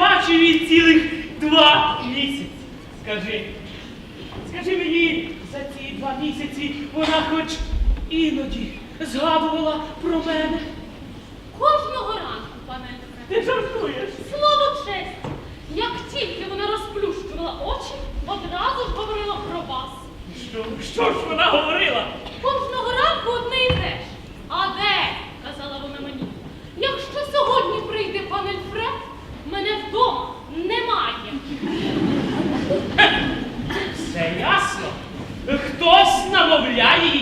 бачив її цілих два місяці. Скажи, скажи мені, за ці два місяці вона хоч іноді згадувала про мене. Кожного ранку, пане Ти жартуєш? Слово честь. Як тільки вона розплющувала очі, одразу ж говорила про вас. Що Що ж вона говорила? Кожного ранку одне і те. А де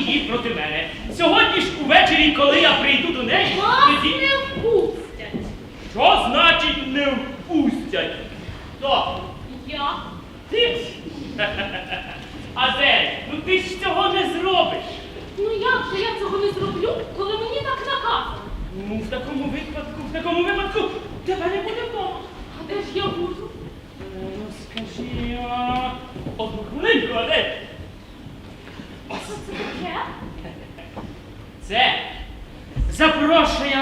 її проти мене. Сьогодні ж увечері, коли я прийду до неї, Вас тоді... не впустять. Що значить не впустять? Хто? Я Ти? Адель, ну ти ж цього не зробиш. Ну як же я цього не зроблю, коли мені так наказано? Ну, в такому випадку, в такому випадку тебе не буде вдома. А де ж я буду? Е, Ну, скажи, а, одну хвилинку, Адель. Що це таке? Це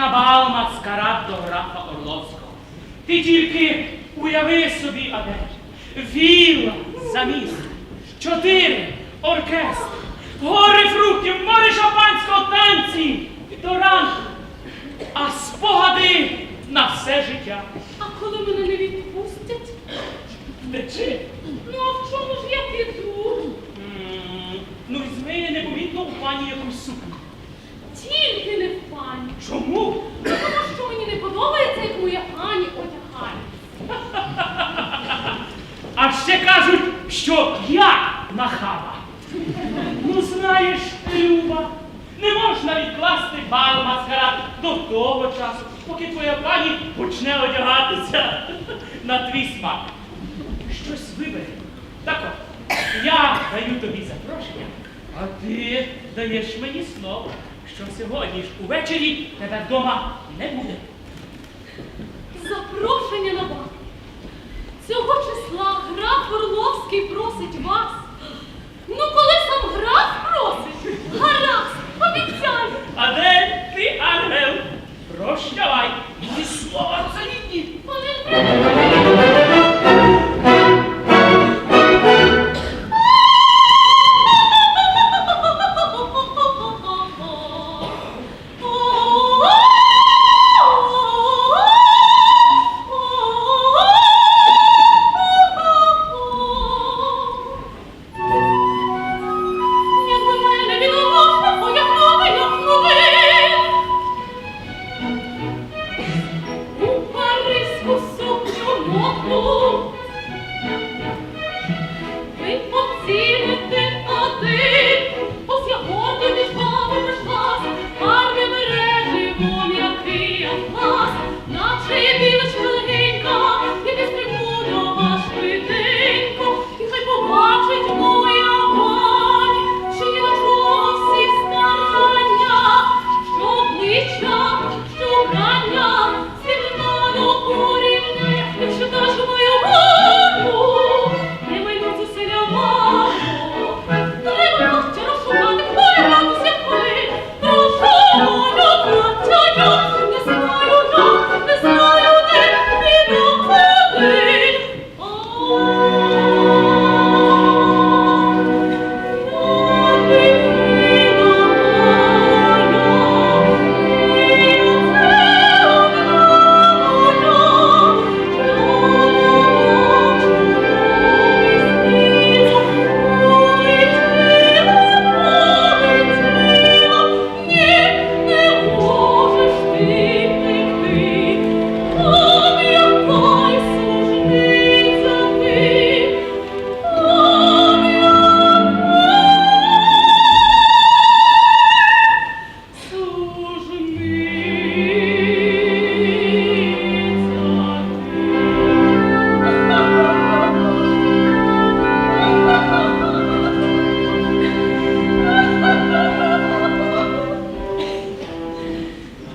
на бал маскарад до графа Орловського. Ти тільки уяви собі, Адель, віла за місто, чотири оркестри, гори фруктів, море шампанського танці до ранку, а спогади на все життя. А коли мене не відпустять? Втечи. Ну а в чому ж я піду? М, Ну, візьми непомітно у пані якусь сукню. Тільки не в пані. Чому? Ну, Тому що мені не подобається, як моя пані одягає. А ще кажуть, що я нахаба. Ну, знаєш, Люба, не можна відкласти бал маскарад до того часу, поки твоя пані почне одягатися на твій смак. Щось вибери. Так от, я даю тобі запрошення, а ти даєш мені слово, що сьогодні ж увечері тебе вдома не буде. Запрошення на бал. Цього числа граф ласки просить вас. Ну, коли сам граф просить, гаразд, обіцяй. А де ти, Ангел? Прощавай, ні слова це ні.